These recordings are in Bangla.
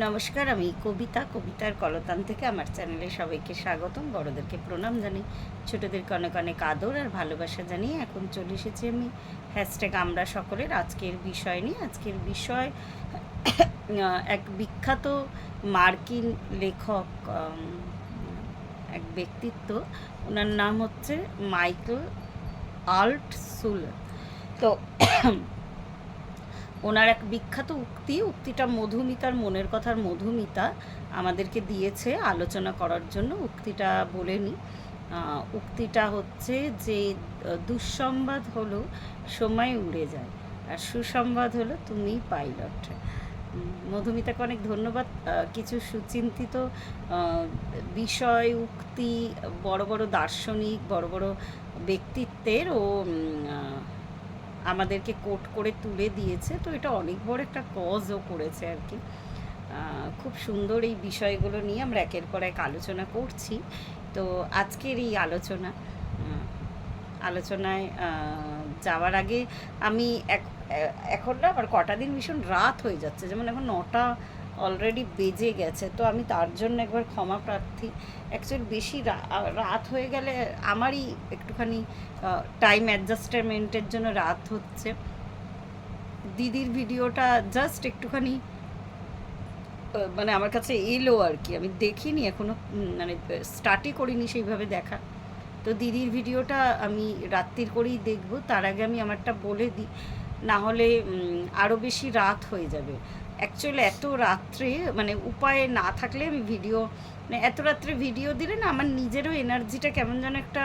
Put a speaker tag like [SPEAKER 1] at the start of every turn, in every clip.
[SPEAKER 1] নমস্কার, আমি কবিতা, কবিতার কলতান থেকে আমার চ্যানেলে সবাইকে স্বাগতম। বড়দেরকে প্রণাম জানি ছোটদেরকে অনেক অনেক আদর আর ভালোবাসা জানিয়ে এখন চলে এসেছি আমি হ্যাশট্যাগ আমরা সকলের আজকের বিষয় নিয়ে। আজকের বিষয়, এক বিখ্যাত মার্কিন লেখক এক ব্যক্তিত্ব। ওনার নাম হচ্ছে মাইকেল আল্ট সুল তো ওনার এক বিখ্যাত উক্তি, উক্তিটা মধুমিতার মনের কথার মধুমিতা আমাদেরকে দিয়েছে আলোচনা করার জন্য, উক্তিটা বলে নি। উক্তিটা হচ্ছে যে, দুঃসংবাদ হলো সময় উড়ে যায়, আর সুসংবাদ হলো তুমি পাইলট। মধুমিতাকে অনেক ধন্যবাদ। কিছু সুচিন্তিত বিষয়, উক্তি, বড় বড় দার্শনিক, বড় বড় ব্যক্তিত্বের ও আমাদেরকে কোট করে তুলে দিয়েছে। তো এটা অনেক বড় একটা কজও করেছে আর কি। খুব সুন্দর এই বিষয়গুলো নিয়ে আমরা একের পর এক আলোচনা করছি। তো আজকের এই আলোচনা আলোচনায় যাওয়ার আগে আমি এখন না আমার কটা দিন ভীষণ রাত হয়ে যাচ্ছে। যেমন এখন নটা অলরেডি বেজে গেছে। তো আমি তার জন্য একবার ক্ষমা প্রার্থী। অ্যাকচুয়ালি বেশি রাত হয়ে গেলে আমারই একটুখানি টাইম অ্যাডজাস্টমেন্টের জন্য রাত হচ্ছে। দিদির ভিডিওটা জাস্ট একটুখানি মানে আমার কাছে এলো আর কি। আমি দেখিনি এখনও উম, মানে স্টার্টই করিনি সেইভাবে দেখা। তো দিদির ভিডিওটা আমি রাত্রির করেই দেখব। তার আগে আমি আমারটা বলে দিই। না হলে আরও বেশি রাত হয়ে যাবে। অ্যাকচুয়ালি এত রাত্রে মানে উপায় না থাকলে আমি ভিডিও মানে এত রাত্রে ভিডিও দিলে না আমার নিজেরও এনার্জিটা কেমন যেন একটা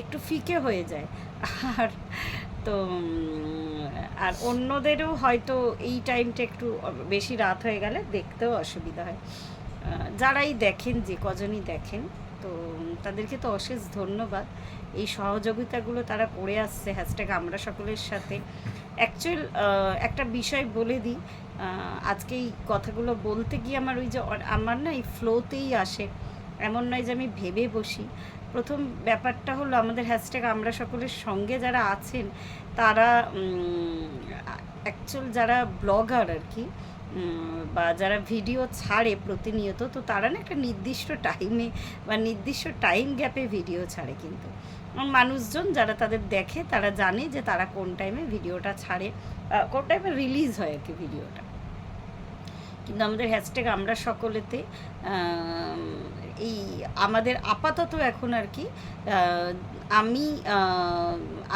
[SPEAKER 1] একটু ফিকে হয়ে যায়। আর তো আর অন্যদেরও হয়তো এই টাইমটা একটু বেশি রাত হয়ে গেলে দেখতেও অসুবিধা হয়। যারাই দেখেন, যে কজনই দেখেন, তো তাদেরকে তো অশেষ ধন্যবাদ। এই সহযোগিতাগুলো তারা করে আসছে হ্যাশট্যাগ আমরা সকলের সাথে। অ্যাকচুয়াল একটা বিষয় বলে দিই আজকে এই কথাগুলো বলতে গিয়ে আমার ওই যে আমার না এই ফ্লোতেই আসে, এমন নয় যে আমি ভেবে বসি। প্রথম ব্যাপারটা হলো আমাদের হ্যাশট্যাগ আমরা সকলের সঙ্গে যারা আছেন, তারা অ্যাকচুয়াল যারা ব্লগার আর কি বা যারা ভিডিও ছাড়ে প্রতিনিয়ত, তো তারা না একটা নির্দিষ্ট টাইমে বা নির্দিষ্ট টাইম গ্যাপে ভিডিও ছাড়ে কিন্তু। মানুষজন যারা তাদের দেখে, তারা জানে যে তারা কোন টাইমে ভিডিওটা ছাড়ে কোন টাইমে রিলিজ হয় আর কি ভিডিওটা। কিন্তু আমাদের হ্যাশট্যাগ আমরা সকলেতে এই আমাদের আপাতত এখন আর কি আমি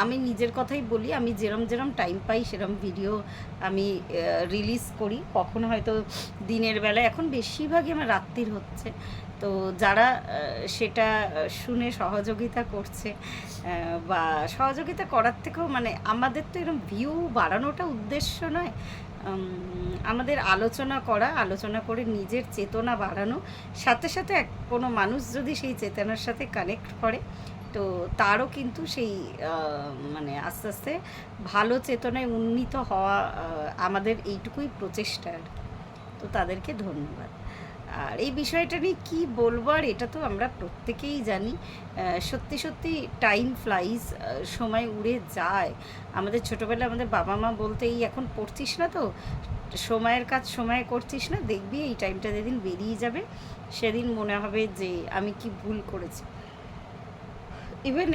[SPEAKER 1] আমি নিজের কথাই বলি, আমি যেরম যেরম টাইম পাই সেরম ভিডিও আমি রিলিজ করি। কখনো হয়তো দিনের বেলা এখন বেশিরভাগই আমার রাত্রির হচ্ছে। তো যারা সেটা শুনে সহযোগিতা করছে বা সহযোগিতা করার থেকেও মানে আমাদের তো এরকম ভিউ বাড়ানোটা উদ্দেশ্য নয়। আমাদের আলোচনা করা, আলোচনা করে নিজের চেতনা বাড়ানো, সাথে সাথে এক, কোনো মানুষ যদি সেই চেতনার সাথে কানেক্ট করে, তো তারও কিন্তু সেই মানে আস্তে আস্তে ভালো চেতনায় উন্নীত হওয়া আমাদের এইটুকুই প্রচেষ্টা তো তাদেরকে ধন্যবাদ। আর এই বিষয়টা নিয়ে কী বলব আর এটা তো আমরা প্রত্যেকেই জানি সত্যি সত্যি টাইম ফ্লাইজ সময় উড়ে যায়। আমাদের ছোটোবেলায় আমাদের বাবা মা বলতে, এই এখন পড়ছিস না তো? সময়ের কাজ সময়ে করছিস না? দেখবি এই টাইমটা যেদিন বেরিয়ে যাবে, সেদিন মনে হবে যে আমি কি ভুল করেছি। ইভেন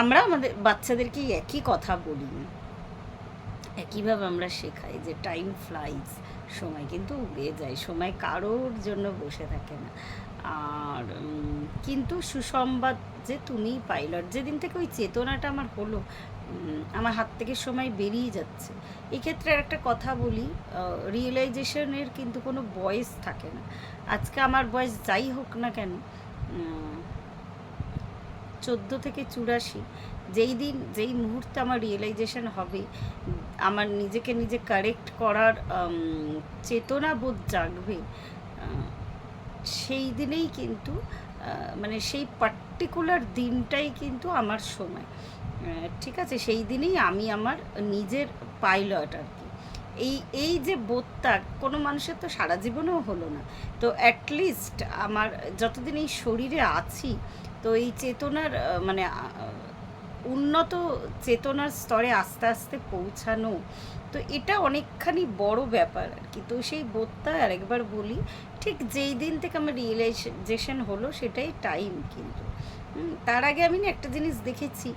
[SPEAKER 1] আমরা আমাদের বাচ্চাদেরকে একই কথা বলি। একইভাবে আমরা শেখাই যে টাইম ফ্লাইজ সময় কিন্তু উড়ে যায়, সময় কারোর জন্য বসে থাকে না। আর কিন্তু সুসংবাদ যে তুমি পাইলট, যেদিন থেকে ওই চেতনাটা আমার হলো আমার হাত থেকে সময় বেরিয়ে যাচ্ছে। এক্ষেত্রে একটা কথা বলি রিয়েলাইজেশনের কিন্তু কোনো বয়স থাকে না। আজকে আমার বয়স যাই হোক না কেন চোদ্দ থেকে চুরাশি, যেই দিন, যেই মুহূর্তে আমার রিয়েলাইজেশন হবে আমার নিজেকে নিজে কারেক্ট করার চেতনা বোধ জাগবে সেই দিনেই কিন্তু মানে সেই পার্টিকুলার দিনটাই কিন্তু আমার সময়। ঠিক আছে, সেই দিনেই আমি আমার নিজের পাইলট আর কি। এই এই যে বোধটা কোনো মানুষের তো সারা জীবনেও হলো না। তো অ্যাটলিস্ট আমার যতদিন এই শরীরে আছি, তো এই চেতনার মানে উন্নত চেতনার স্তরে আস্তে আস্তে পৌঁছানো, তো এটা অনেকখানি বড় ব্যাপার আর কি। তো সেই বোধটা আরেকবার বলি, ঠিক যেই দিন থেকে আমার রিয়েলাইজেশন হলো সেটাই টাইম কিন্তু। তার আগে আমি না একটা জিনিস দেখেছি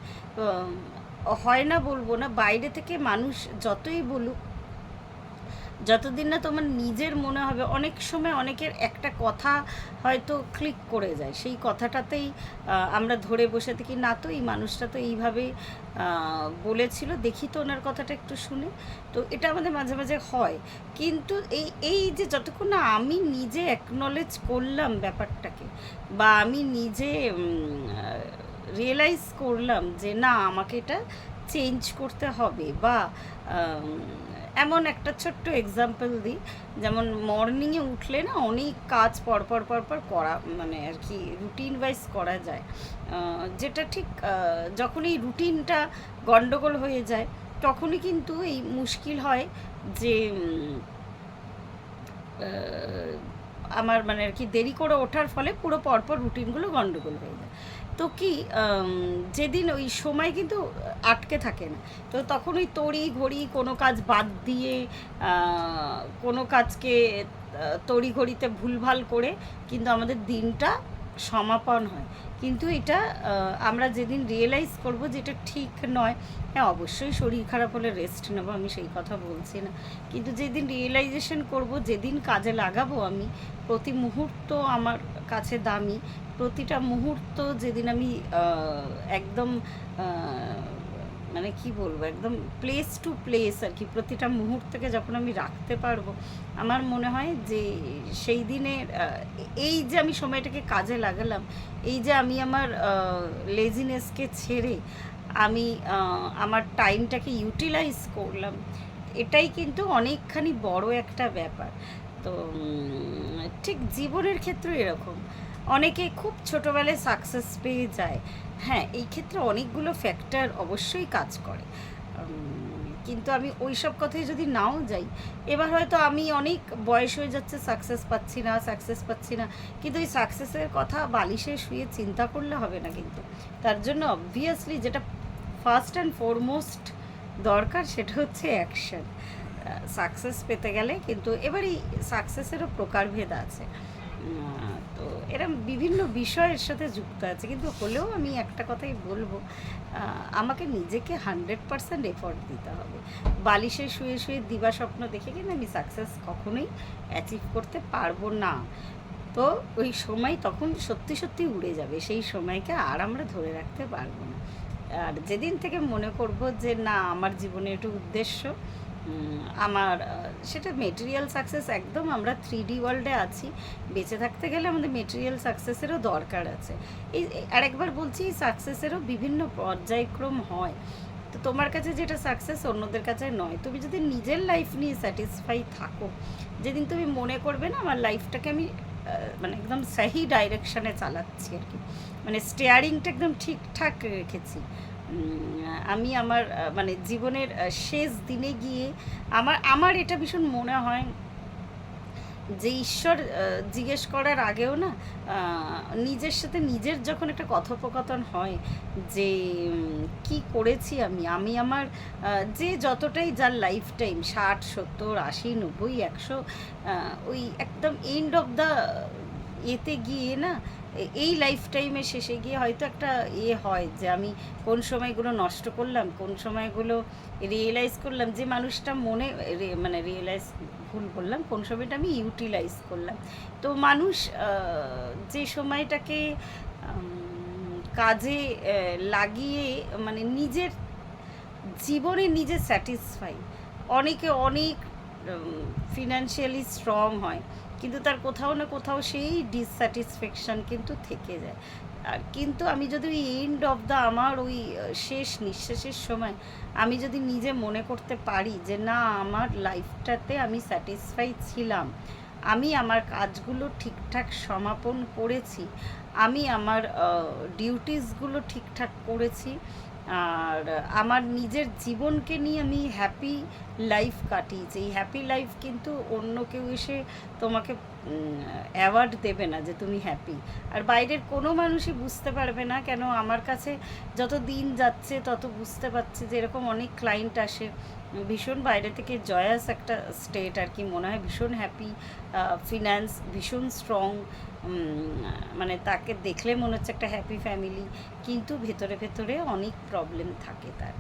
[SPEAKER 1] হয় না বলব না, বাইরে থেকে মানুষ যতই বলুক যতদিন না তোমার নিজের মনে হবে, অনেক সময় অনেকের একটা কথা হয়তো ক্লিক করে যায়। সেই কথাটাতেই আমরা ধরে বসে থাকি, না তো, এই মানুষটা তো এইভাবে বলেছিল, দেখি তো ওনার কথাটা একটু শুনে। তো এটা আমাদের মাঝে মাঝে হয়। কিন্তু এই এই যে যতক্ষণ না আমি নিজে অ্যাকনলেজ করলাম ব্যাপারটাকে বা আমি নিজে রিয়েলাইজ করলাম যে না, আমাকে এটা চেঞ্জ করতে হবে বা এমন একটা ছোট্ট এক্সাম্পল দিই। যেমন মর্নিংয়ে উঠলে না অনেক কাজ পরপর পরপর করা মানে আর কি রুটিন ওয়াইজ করা যায়। যেটা ঠিক যখন এই রুটিনটা গণ্ডগোল হয়ে যায়, তখনই কিন্তু এই মুশকিল হয় যে আমার মানে আর কি দেরি করে ওঠার ফলে পুরো পরপর রুটিনগুলো গণ্ডগোল হয়ে যায়। তো কি যেদিন ওই সময় কিন্তু আটকে থাকে না। তো তখন ওই তড়ি ঘড়ি কোনো কাজ বাদ দিয়ে কোনো কাজকে তড়ি ঘড়িতে ভুলভাল করে কিন্তু আমাদের দিনটা সমাপন হয়। কিন্তু এটা আমরা যেদিন রিয়েলাইজ করব যে এটা ঠিক নয় হ্যাঁ অবশ্যই শরীর খারাপ হলে রেস্ট নেব, আমি সেই কথা বলছি না। কিন্তু যেদিন রিয়েলাইজেশন করব, যেদিন কাজে লাগাবো আমি, প্রতি মুহূর্ত আমার কাছে দামি, প্রতিটা মুহূর্ত যেদিন আমি একদম মানে কি বলব, একদম প্লেস টু প্লেস আর কি। প্রতিটা মুহূর্তকে যখন আমি রাখতে পারব, আমার মনে হয় যে সেই দিনের এই যে আমি সময়টাকে কাজে লাগালাম, এই যে আমি আমার লেজিনেসকে ছেড়ে আমি আমার টাইমটাকে ইউটিলাইজ করলাম, এটাই কিন্তু অনেকখানি বড় একটা ব্যাপার। তো ঠিক জীবনের ক্ষেত্রে এরকম। অনেকে খুব ছোটোবেলায় সাকসেস পেয়ে যায়। হ্যাঁ এই ক্ষেত্রে অনেকগুলো ফ্যাক্টর অবশ্যই কাজ করে। কিন্তু আমি ওই সব কথায় যদি নাও যাই, এবার হয়তো আমি অনেক বয়স হয়ে যাচ্ছে সাকসেস পাচ্ছি না সাকসেস পাচ্ছি না। কিন্তু ওই সাকসেসের কথা বালিশে শুয়ে চিন্তা করলে হবে না কিন্তু। তার জন্য অবভিয়াসলি যেটা ফার্স্ট অ্যান্ড ফরমোস্ট দরকার সেটা হচ্ছে অ্যাকশন সাকসেস পেতে গেলে কিন্তু এবার এই সাকসেসেরও প্রকারভেদ আছে। তো এরম বিভিন্ন বিষয়ের সাথে যুক্ত আছে। কিন্তু হলেও আমি একটা কথাই বলব আমাকে নিজেকে হান্ড্রেড পারসেন্ট এফোর্ট দিতে হবে। বালিশে শুয়ে শুয়ে দিবা স্বপ্ন দেখে কিন্তু আমি সাকসেস কখনোই অ্যাচিভ করতে পারব না। তো ওই সময় তখন সত্যি সত্যি উড়ে যাবে, সেই সময়কে আর আমরা ধরে রাখতে পারব না। আর যেদিন থেকে মনে করব যে না, আমার জীবনে একটু উদ্দেশ্য আমার সেটা মেটেরিয়াল সাকসেস একদম আমরা থ্রি ডি ওয়ার্ল্ডে আছি। বেঁচে থাকতে গেলে আমাদের মেটেরিয়াল সাকসেসেরও দরকার আছে। এই আরেকবার বলছি, এই সাকসেসেরও বিভিন্ন পর্যায়ক্রম হয়। তো তোমার কাছে যেটা সাকসেস অন্যদের কাছে নয়। তুমি যদি নিজের লাইফ নিয়ে স্যাটিসফাই থাকো, যেদিন তুমি মনে করবে না, আমার লাইফটাকে আমি মানে একদম সাহি ডাইরেকশানে চালাচ্ছি আর কি। মানে স্টেয়ারিংটা একদম ঠিকঠাক রেখেছি। আমি আমার মানে জীবনের শেষ দিনে গিয়ে আমার আমার এটা ভীষণ মনে হয় যে ঈশ্বর জিজ্ঞেস করার আগেও না নিজের সাথে নিজের যখন একটা কথোপকথন হয় যে কি করেছি আমি আমি আমার যে যতটাই যার লাইফ টাইম ষাট, সত্তর, আশি, নব্বই, একশো ওই একদম এন্ড অফ দ্য এতে গিয়ে না এই লাইফ টাইমে শেষে গিয়ে হয়তো একটা ইয়ে হয় যে আমি কোন সময়গুলো নষ্ট করলাম, কোন সময়গুলো রিয়েলাইজ করলাম, যে মানুষটা মনে মানে রিয়েলাইজ ভুল করলাম, কোন সময়টা আমি ইউটিলাইজ করলাম। তো মানুষ যে সময়টাকে কাজে লাগিয়ে মানে নিজের জীবনে নিজে স্যাটিসফাই অনেকে অনেক ফিনান্সিয়ালি স্ট্রং হয়। কিন্তু তার কোথাও না কোথাও সেই ডিসস্যাটিসফ্যাকশান কিন্তু থেকে যায়। আর কিন্তু আমি যদি ওই এন্ড অফ দ্য আমার ওই শেষ নিঃশ্বাসের সময় আমি যদি নিজে মনে করতে পারি যে না, আমার লাইফটাতে আমি স্যাটিসফাই ছিলাম, আমি আমার কাজগুলো ঠিকঠাক সমাপন করেছি, আমি আমার ডিউটিসগুলো ঠিকঠাক করেছি আর আমার নিজের জীবনকে নিয়ে আমি হ্যাপি লাইফ কাটিয়েছি। এই হ্যাপি লাইফ কিন্তু অন্য কেউ এসে তোমাকে অ্যাওয়ার্ড দেবে না যে তুমি হ্যাপি আর বাইরের কোনো মানুষই বুঝতে পারবে না কেন আমার কাছে যত দিন যাচ্ছে তত বুঝতে পারছি যে এরকম অনেক ক্লায়েন্ট আসে। ভীষণ বাইরে থেকে জয়াস একটা স্টেট আর কি মনে হয়। ভীষণ হ্যাপি ফিনান্স ভীষণ স্ট্রং মানে তাকে দেখলে মনে হচ্ছে একটা হ্যাপি ফ্যামিলি কিন্তু ভেতরে ভেতরে অনেক প্রবলেম থাকে তার।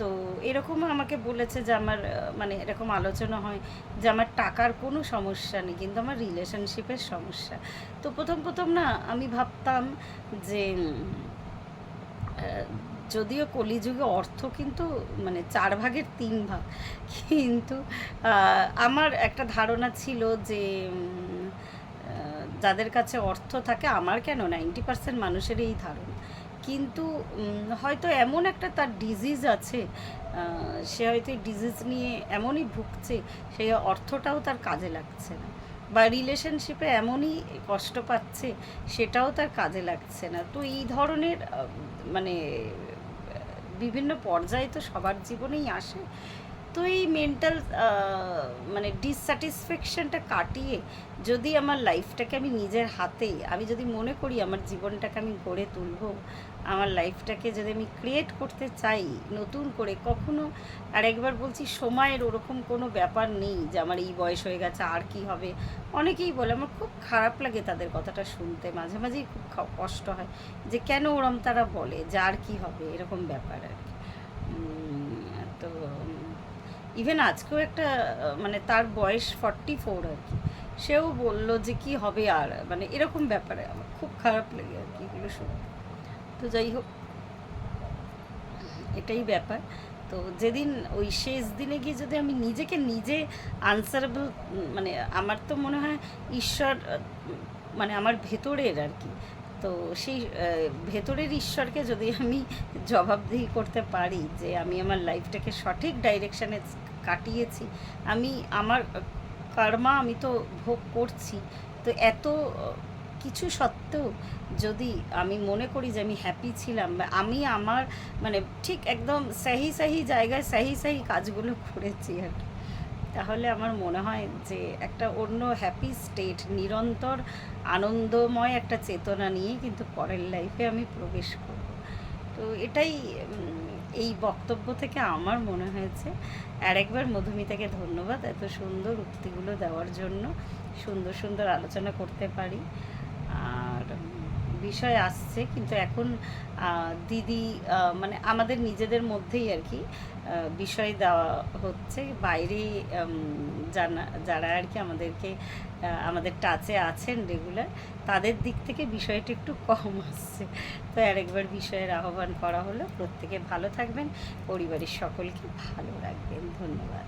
[SPEAKER 1] তো এরকম আমাকে বলেছে যে আমার মানে এরকম আলোচনা হয় যে আমার টাকার কোনো সমস্যা নেই, কিন্তু আমার রিলেশনশিপের সমস্যা। তো প্রথম প্রথম না আমি ভাবতাম যে যদিও কলিযুগে অর্থ কিন্তু মানে চার ভাগের তিন ভাগ, কিন্তু আমার একটা ধারণা ছিল যে যাদের কাছে অর্থ থাকে, আমার কেন নাইনটি পার্সেন্ট মানুষের এই ধারণা। কিন্তু হয়তো এমন একটা তার ডিজিজ আছে সে হয়তো এই ডিজিজ নিয়ে এমনই ভুগছে সেই অর্থটাও তার কাজে লাগছে না। বা রিলেশনশিপে এমনই কষ্ট পাচ্ছে, সেটাও তার কাজে লাগছে না। তো এই ধরনের মানে বিভিন্ন পর্যায়ে তো সবার জীবনেই আসে। এই মেন্টাল মানে ডিসস্যাটিসফ্যাকশনটা কাটিয়ে যদি আমার লাইফটাকে আমি নিজের হাতে আমি যদি মনে করি আমার জীবনটাকে আমি গড়ে তুলব, আমার লাইফটাকে যদি আমি ক্রিয়েট করতে চাই, নতুন করে, কখনো আর একবার বলছি সময়ের ওরকম কোনো ব্যাপার নেই যে আমার এই বয়স হয়ে গেছে, আর কি হবে? অনেকেই বলে, আমার খুব খারাপ লাগে তাদের কথাটা শুনতে, মাঝে মাঝেই খুব কষ্ট হয় যে কেন ওরম তারা বলে, যে আর কি হবে, এরকম ব্যাপার আর কি। তো ইভেন আজকেও একটা মানে তার বয়স ফর্টি ফোর আর কি, সেও বলল যে কি হবে আর মানে এরকম ব্যাপারে আমার খুব খারাপ লাগে আর কি এগুলো শুনে। তো যাই হোক, এটাই ব্যাপার। তো যেদিন, ওই শেষ দিনে গিয়ে যদি আমি নিজেকে নিজে আনসারেবল মানে আমার তো মনে হয় ঈশ্বর মানে আমার ভেতরের আর কি। তো সেই ভেতরের ঈশ্বরকে যদি আমি জবাবদিহি করতে পারি যে আমি আমার লাইফটাকে সঠিক ডাইরেকশানে কাটিয়েছি। আমি, আমার কর্মা আমি তো ভোগ করছি। তো এত কিছু সত্ত্বেও যদি আমি মনে করি যে আমি হ্যাপি ছিলাম বা আমি আমার মানে ঠিক একদম সাহি সাহি জায়গায় সাহি সাহি কাজগুলো করেছি আর কি। তাহলে আমার মনে হয় যে একটা অন্য হ্যাপি স্টেট নিরন্তর আনন্দময় একটা চেতনা নিয়ে কিন্তু পরের লাইফে আমি প্রবেশ করব। তো এটাই এই বক্তব্য থেকে আমার মনে হয়েছে। আর একবার মধুমিতাকে ধন্যবাদ এত সুন্দর উক্তিগুলো দেওয়ার জন্য। সুন্দর সুন্দর আলোচনা করতে পারি। আর বিষয় আসছে, কিন্তু এখন দিদি মানে আমাদের নিজেদের মধ্যেই আর কি বিষয় দেওয়া হচ্ছে। বাইরে জানা, যারা আর কি আমাদেরকে আমাদের টাচে আছেন রেগুলার তাদের দিক থেকে বিষয়টা একটু কম আসছে। তো আরেকবার বিষয়ের আহ্বান করা হলো। প্রত্যেকে ভালো থাকবেন। পরিবারের সকলকে ভালো রাখবেন। ধন্যবাদ।